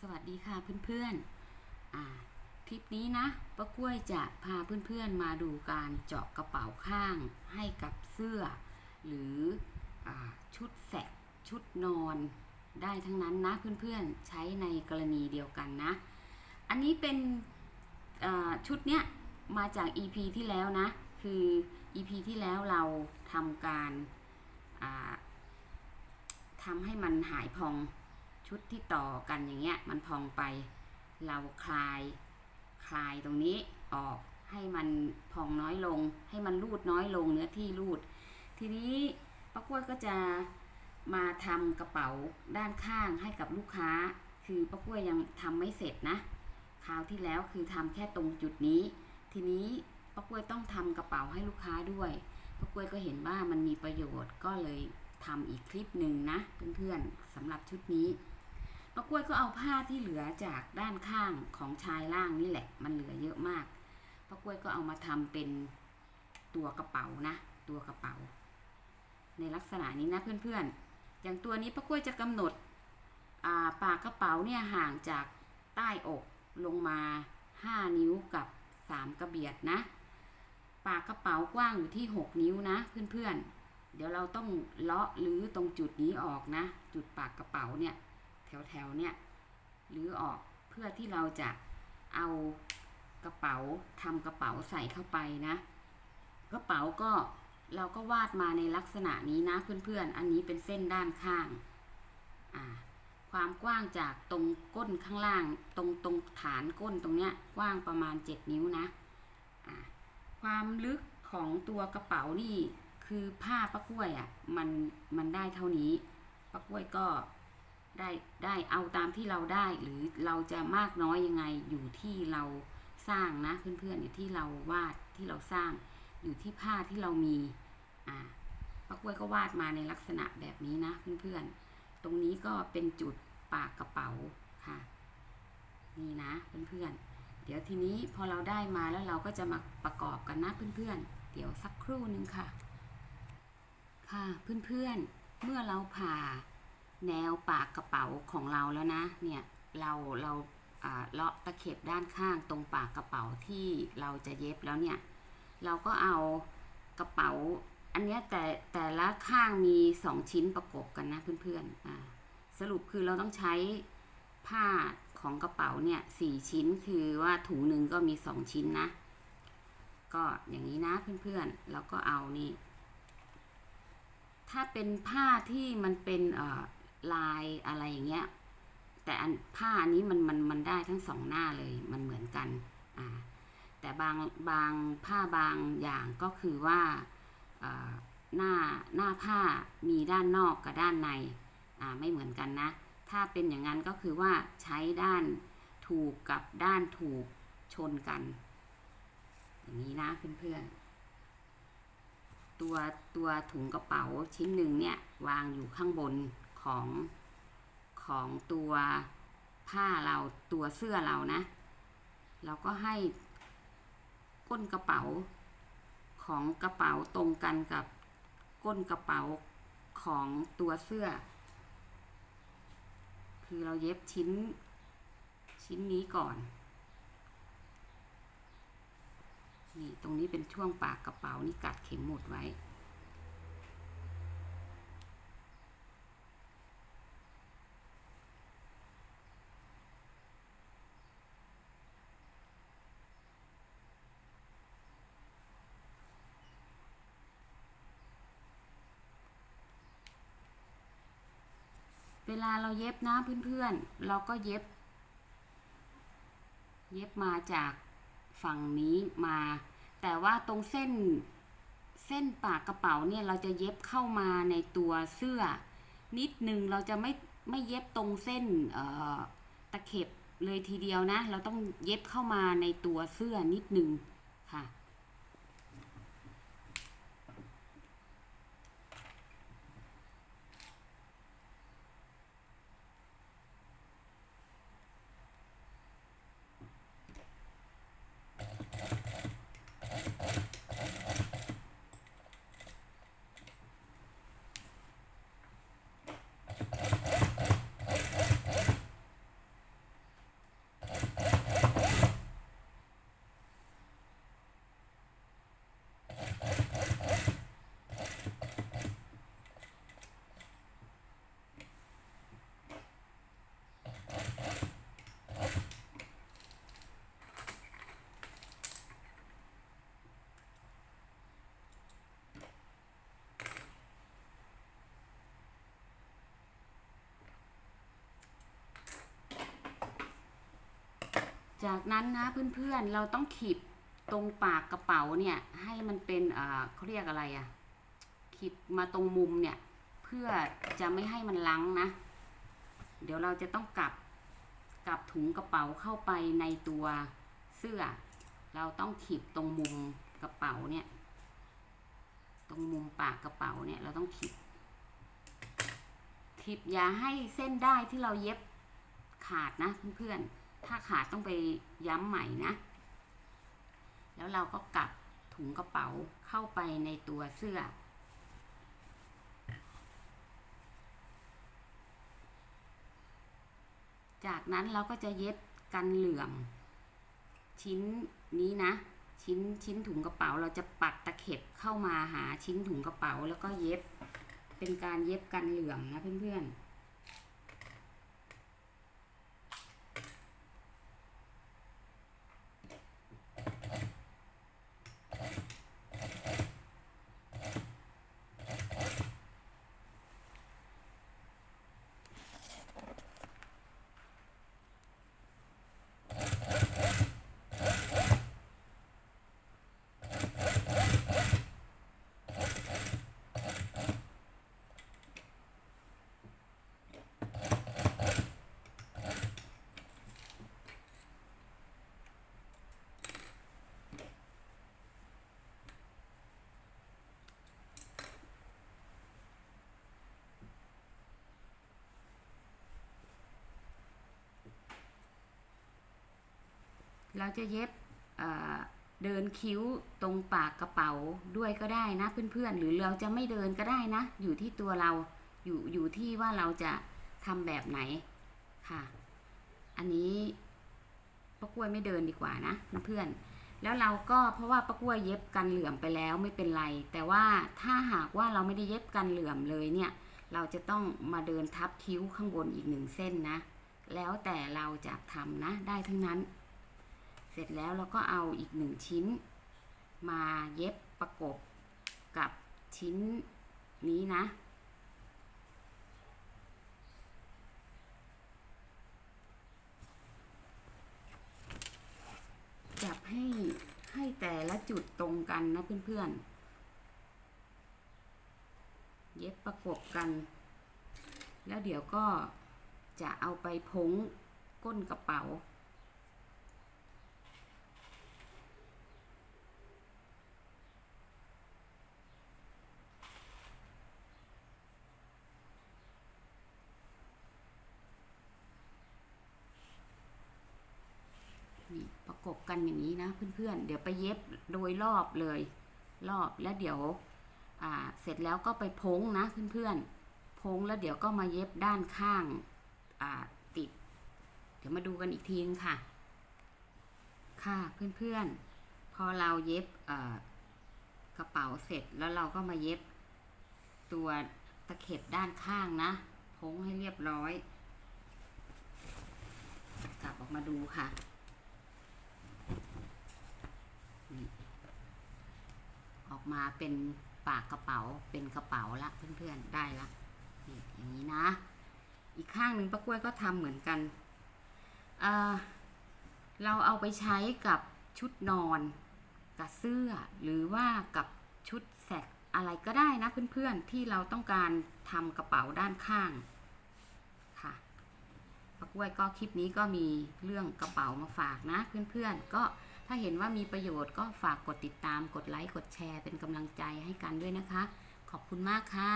สวัสดีค่ะเพื่อนๆอ่าคลิปนี้นะป้ากล้วยจะพาเพื่อนๆมาดูการเจาะกระเป๋าข้างให้กับเสื้อ หรืออชุดแสกชุดนอนได้ทั้งนั้นนะเพื่อนๆใช้ในกรณีเดียวกันนะ อันนี้เป็นชุดเนี้ยมาจาก EP ที่แล้วนะ คือ EP ที่แล้วเราทำการาทำให้มันหายพอง ชุดที่ต่อกันอย่างเงี้ยมันพองไป เราคลาย คลายตรงนี้ออกให้มันพองน้อยลง ให้มันรูดน้อยลงเนื้อที่รูด ทีนี้ป้ากล้วยก็จะมาทำกระเป๋าด้านข้างให้กับลูกค้า คือป้ากล้วยยังทำไม่เสร็จนะคราวที่แล้วคือทำแค่ตรงจุดนี้ ทีนี้ป้ากล้วยต้องทำกระเป๋าให้ลูกค้าด้วยป้ากล้วยก็เห็นว่ามันมีประโยชน์ก็เลยทำอีกคลิปหนึ่งนะเพื่อนๆสำหรับชุดนี้ ป้ากล้วยก็เอาผ้าที่เหลือจากด้านข้างของชายล่างนี่แหละ มันเหลือเยอะมากป้ากล้วยก็เอามาทำเป็นตัวกระเป๋านะ ตัวกระเป๋า ในลักษณะนี้นะเพื่อนๆ อย่างตัวนี้ป้ากล้วยจะกำหนดาปากกระเป๋าเนี่ยห่างจากใต้อกลงมา 5 นิ้วกับ 3 กระเบียดนะ ปากกระเป๋ากว้างอยู่ที่ 6 นิ้วนะเพื่อนๆ เดี๋ยวเราต้องเลาะหรือตรงจุดนี้ออกนะ จุดปากกระเป๋าเนี่ย แถวๆเนี่ยหรือออกเพื่อที่เราจะเอากระเป๋าทำกระเป๋าใส่เข้าไปนะ กระเป๋าก็เราก็วาดมาในลักษณะนี้นะเพื่อนๆ อันนี้เป็นเส้นด้านข้างความกว้างจากตรงก้นข้างล่าง ตรงตรงฐานก้นตรงเนี้ยกว้างประมาณ 7 นิ้วนะอ่าความลึกของตัวกระเป๋านี่คือผ้าป้ากล้วยอะ่ะมันมันได้เท่านี้ป้ากล้วยก็ ได้ได้เอาตามที่เราได้หรือเราจะมากน้อยยังไงอยู่ที่เราสร้างนะเพื่อนๆอยู่ที่เราวาดที่เราสร้าง อยู่ที่ผ้าที่เรามีอ่าป้ากล้วยก็วาดมาในลักษณะแบบนี้นะเพื่อนๆตรงนี้ก็เป็นจุดปากกระเป๋าค่ะนี่นะเพื่อนๆเดี๋ยวทีนี้พอเราได้มาแล้วเราก็จะมาประกอบกันนะเพื่อนๆ เดี๋ยวสักครู่นึงค่ะ ค่ะเพื่อนๆเมื่อเราผ่า แนวปากกระเป๋าของเราแล้วนะ เนี่ยเราเราเลาะตะเข็บด้านข้างตรงปากกระเป๋าที่เราจะเย็บแล้วเนี่ย เราก็เอากระเป๋า อันนี้แต่แต่ละข้างมีสองชิ้นประกบกันนะเพื่อนๆสรุปคือเราต้องใช้ผ้าของกระเป๋าเนี่ยสี่ชิ้นคือว่าถุงหนึ่งก็มีสองชิ้นนะ ก็อย่างนี้นะเพื่อนๆแล้วก็เอานี่ ถ้าเป็นผ้าที่มันเป็นเอ่อ ลายอะไรอย่างเงี้ย แต่อันผ้าอันนี้มันมันมันได้ทั้งสองหน้าเลยมันเหมือนกันอ่าแต่บางบางผ้าบางอย่างก็คือว่าอ่าหน้าหน้าผ้ามีด้านนอกกับด้านในอ่าไม่เหมือนกันนะ ถ้าเป็นอย่างนั้นก็คือว่าใช้ด้านถูกกับด้านถูกชนกัน อย่างนี้นะเพื่อนๆตัวตัวถุงกระเป๋าชิ้นหนึ่งเนี่ยวางอยู่ข้างบน ของของตัวผ้าเราตัวเสื้อเรานะ เราก็ให้ก้นกระเป๋าของกระเป๋าตรงกันกับก้นกระเป๋าของตัวเสื้อ คือเราเย็บชิ้นชิ้นนี้ก่อน นี่ตรงนี้เป็นช่วงปากกระเป๋านี่กัดเข็มหมุดไว้ ลาเราเย็บนะเพื่อนๆ เราก็เย็บ เย็บมาจากฝั่งนี้มา แต่ว่าตรงเส้นเส้นปากกระเป๋าเนี่ยเราจะเย็บเข้ามาในตัวเสื้อ นิดนึงเราจะไม่ไม่เย็บตรงเส้นตะเข็บเลยทีเดียวนะ เราต้องเย็บเข้ามาในตัวเสื้อนิดนึงค่ะ จากนั้นนะเพื่อนๆเราต้องขีดตรงปากกระเป๋าเนี่ย ให้มันเป็นเขาเรียกอะไรอะขีดมาตรงมุมเนี่ย เพื่อจะไม่ให้มันลังนะ เดี๋ยวเราจะต้องกลับกลับถุงกระเป๋าเข้าไปในตัวเสื้อ เราต้องขีดตรงมุมกระเป๋าเนี่ย ตรงมุมปากกระเป๋าเนี่ยเราต้องขีดขีดอย่าให้เส้นได้ที่เราเย็บขาดนะเพื่อนๆ ถ้าขาดต้องไปย้ำใหม่นะ แล้วเราก็กลับถุงกระเป๋าเข้าไปในตัวเสื้อ จากนั้นเราก็จะเย็บกันเหลื่อม ชิ้นนี้นะ ชิ้นชิ้นถุงกระเป๋าเราจะปัดตะเข็บเข้ามาหาชิ้นถุงกระเป๋าแล้วก็เย็บเป็นการเย็บกันเหลื่อมนะเพื่อนๆ เราจะเย็บเดินคิ้วตรงปากกระเป๋าด้วยก็ได้นะเพื่อนๆ หรือเราจะไม่เดินก็ได้นะ อยู่ที่ตัวเราอยู่อยู่ที่ว่าเราจะทำแบบไหนค่ะ อันนี้ป้ากล้วยไม่เดินดีกว่านะเพื่อนๆแล้วเราก็เพราะว่าป้ากล้วยเย็บกันเหลื่อมไปแล้วไม่เป็นไร แต่ว่าถ้าหากว่าเราไม่ได้เย็บกันเหลื่อมเลยเนี่ย เราจะต้องมาเดินทับคิ้วข้างบนอีกหนึ่งเส้นนะ แล้วแต่เราจะทำนะได้ทั้งนั้น ร็จแล้วเราก็เอาอีกหนึ่งชิ้น มาเย็บประกบกับชิ้นนี้นะ จับให้ให้แต่ละจุดตรงกันนะเพื่อนๆ เย็บประกบกัน แล้วเดี๋ยวก็จะเอาไปพ้งก้นกระเป๋า นี่ ประกบกันอย่างนี้นะเพื่อนๆ เดี๋ยวไปเย็บโดยรอบเลย รอบแล้วเดี๋ยวเสร็จแล้วก็ไปพ้งนะเพื่อนๆพ้งแล้วเดี๋ยวก็มาเย็บด้านข้างาติด เดี๋ยวมาดูกันอีกทีนึงค่ะ ค่ะเพื่อนๆ พอเราเย็บกระเป๋าเสร็จแล้วเราก็มาเย็บตัวตะเข็บด้านข้างนะพ้งให้เรียบร้อย กลับออกมาดูค่ะ ออก มาเป็นปากกระเป๋าเป็นกระเป๋าละเพื่อนๆได้ละนี่อย่างนี้นะ อีกข้างหนึ่งป้ากล้วยก็ทำเหมือนกันเเราเอาไปใช้กับชุดนอนกับเสื้อ หรือว่ากับชุดแสกอะไรก็ได้นะเพื่อนๆที่เราต้องการทำกระเป๋าด้านข้างค่ะป้ากล้วยก็คลิปนี้ก็มีเรื่องกระเป๋ามาฝากนะเพื่อนๆก็ ถ้าเห็นว่ามีประโยชน์ก็ฝากกดติดตาม กดไลค์ กดแชร์ เป็นกำลังใจให้กันด้วยนะคะ ขอบคุณมากค่ะ